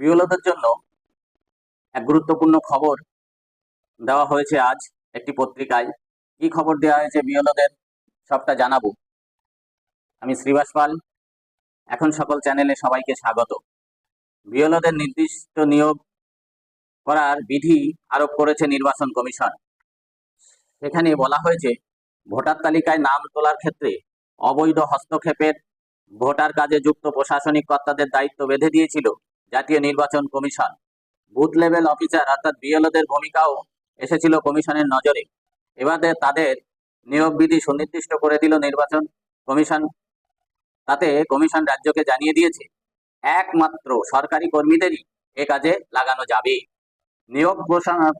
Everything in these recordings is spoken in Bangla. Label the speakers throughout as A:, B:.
A: বিওলদের জন্য এক গুরুত্বপূর্ণ খবর দেওয়া হয়েছে আজ একটি পত্রিকায়। কি খবর দেওয়া হয়েছে বিওলদের সবটা জানাব। আমি শ্রীবাস পাল, এখন সকল চ্যানেলে সবাইকে স্বাগত। বিওলদের নির্দিষ্ট নিয়োগ করার বিধি আরোপ করেছে নির্বাচন কমিশন। সেখানে বলা হয়েছে, ভোটার তালিকায় নাম তোলার ক্ষেত্রে অবৈধ হস্তক্ষেপের ভোটার কাজে যুক্ত প্রশাসনিক কর্তাদের দায়িত্ব বেঁধে দিয়েছিল। জাতীয় নির্বাচন কমিশন। বুথ লেভেল অফিসার অর্থাৎ বিএলওদের ভূমিকাও এসেছিল কমিশনের নজরে। এবারে তাদের নিয়োগ বিধি সুনির্দিষ্ট করে দিল নির্বাচন কমিশন। তাতে কমিশন রাজ্যকে জানিয়ে দিয়েছে, একমাত্র সরকারি কর্মীদেরই এ কাজে লাগানো যাবে। নিয়োগ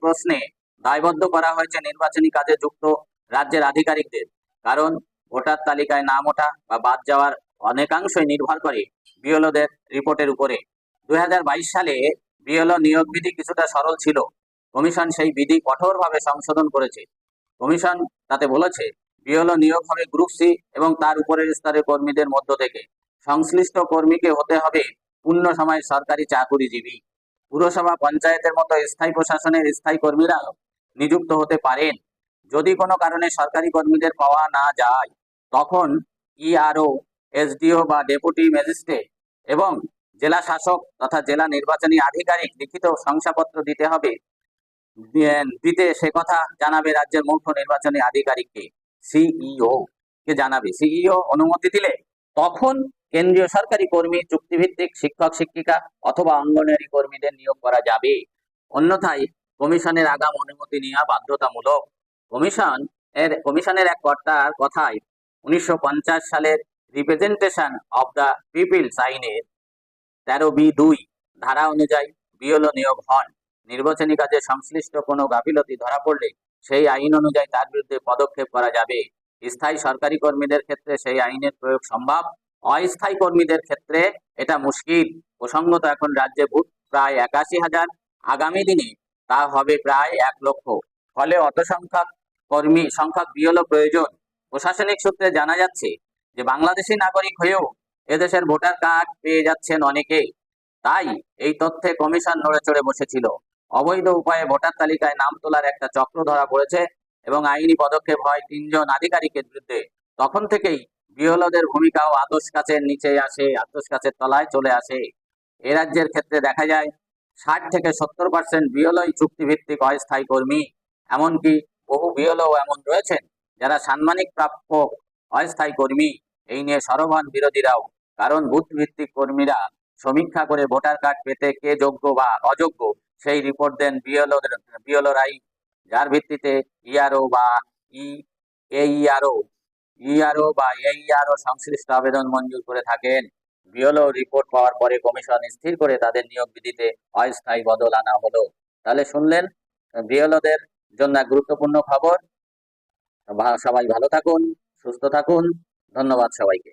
A: প্রশ্নে দায়বদ্ধ করা হয়েছে নির্বাচনী কাজে যুক্ত রাজ্যের আধিকারিকদের। কারণ ভোটার তালিকায় নাম ওঠা বা বাদ যাওয়ার অনেকাংশই নির্ভর করে বিএলওদের রিপোর্টের উপরে। দুই হাজার বাইশ সালে বিএলও নিয়োগ বিধি কিছুটা সরল ছিল। কমিশন সেই বিধি কঠোরভাবে সংশোধন করেছে। কমিশন তাতে বলেছে, বিএলও নিয়োগ হবে গ্রুপ সি এবং তার উপরের স্তরের কর্মীদের মধ্য থেকে। সংশ্লিষ্ট কর্মীকে হতে হবে পূর্ণ সময় সরকারি চাকুরিজীবী। পুরসভা পঞ্চায়েতের মতো স্থায়ী প্রশাসনের স্থায়ী কর্মীরা নিযুক্ত হতে পারেন। যদি কোনো কারণে সরকারি কর্মীদের পাওয়া না যায়, তখন ইআরও এসডিও বা ডেপুটি ম্যাজিস্ট্রেট এবং জেলা শাসক তথা জেলা নির্বাচনী আধিকারিক লিখিত শংসাপত্র দিতে হবে। দিতে সে কথা জানাবে রাজ্যের মুখ্য নির্বাচনী আধিকারিককে, সিইও কে জানাবে। সিইও অনুমতি দিলে তখন কেন্দ্রীয় সরকারি কর্মী, চুক্তিভিত্তিক শিক্ষক, শিক্ষিকা অথবা অঙ্গনারী কর্মীদের নিয়োগ করা যাবে। অন্যথায় কমিশনের আগাম অনুমতি নেওয়া বাধ্যতামূলক। কমিশন এর, কমিশনের এক কর্তার কথায় উনিশশো পঞ্চাশ সালের রিপ্রেজেন্টেশন অব দ্য পিপিলস আইনের তেরো বি দুই, ধারা অনুযায়ী বিএলও নিয়োগ হন। নির্বাচনী কাজে সংশ্লিষ্ট কোনো গাফিলতি ধরা পড়লে সেই আইন অনুযায়ী তার বিরুদ্ধে পদক্ষেপ করা যাবে। স্থায়ী সরকারি কর্মীদের ক্ষেত্রে সেই আইনের প্রয়োগ সম্ভব। অস্থায়ী কর্মীদের ক্ষেত্রে এটা মুশকিল। প্রসঙ্গত এখন রাজ্যে ভূত প্রায় একাশি হাজার। আগামী দিনে তা হবে প্রায় এক লক্ষ। ফলে অত সংখ্যক কর্মী, সংখ্যক বিএলও প্রয়োজন। প্রশাসনিক সূত্রে জানা যাচ্ছে যে বাংলাদেশি নাগরিক হয়েও এদেশের ভোটার কার্ড পেয়ে যাচ্ছেন অনেকে তাই এই তথ্যে কমিশন নড়ে চড়ে বসেছিল। অবৈধ উপায়ে ভোটার তালিকায় নাম তোলার একটা চক্র ধরা পড়েছে এবং আইনি পদক্ষেপ হয় তিনজন আধিকারিকের বিরুদ্ধে। তখন থেকেই বিহলদের ভূমিকাও আতস কাছের নিচে আসে, আতস কাছের তলায় চলে আসে। এ রাজ্যের ক্ষেত্রে দেখা যায়, ষাট থেকে সত্তর পার্সেন্ট বিহলই চুক্তিভিত্তিক অস্থায়ী কর্মী। এমনকি বহু বিহলও এমন রয়েছেন যারা সাম্মানিক প্রাপ্য অস্থায়ী কর্মী। এই নিয়ে সরবন বিরোধীরাও, কারণ বুথ ভিত্তিক কর্মীরা সমীক্ষা করে ভোটার কার্ড পেতে কে যোগ্য বা অযোগ্য, সেই রিপোর্ট দেন বিএলও বিএলওরাই যার ভিত্তিতে ইআরও বা ই এইআরও ইআরও বা এইআরও সংশ্লিষ্ট আবেদন মঞ্জুর করে থাকেন। বিএলও রিপোর্ট পাওয়ার পরে কমিশন স্থির করে তাদের নিয়োগ বিধিতে অস্থায়ী বদল আনা হলো। তাহলে শুনলেন, বিএলওদের জন্য গুরুত্বপূর্ণ খবর। সবাই ভালো থাকুন, সুস্থ থাকুন। ধন্যবাদ সবাইকে।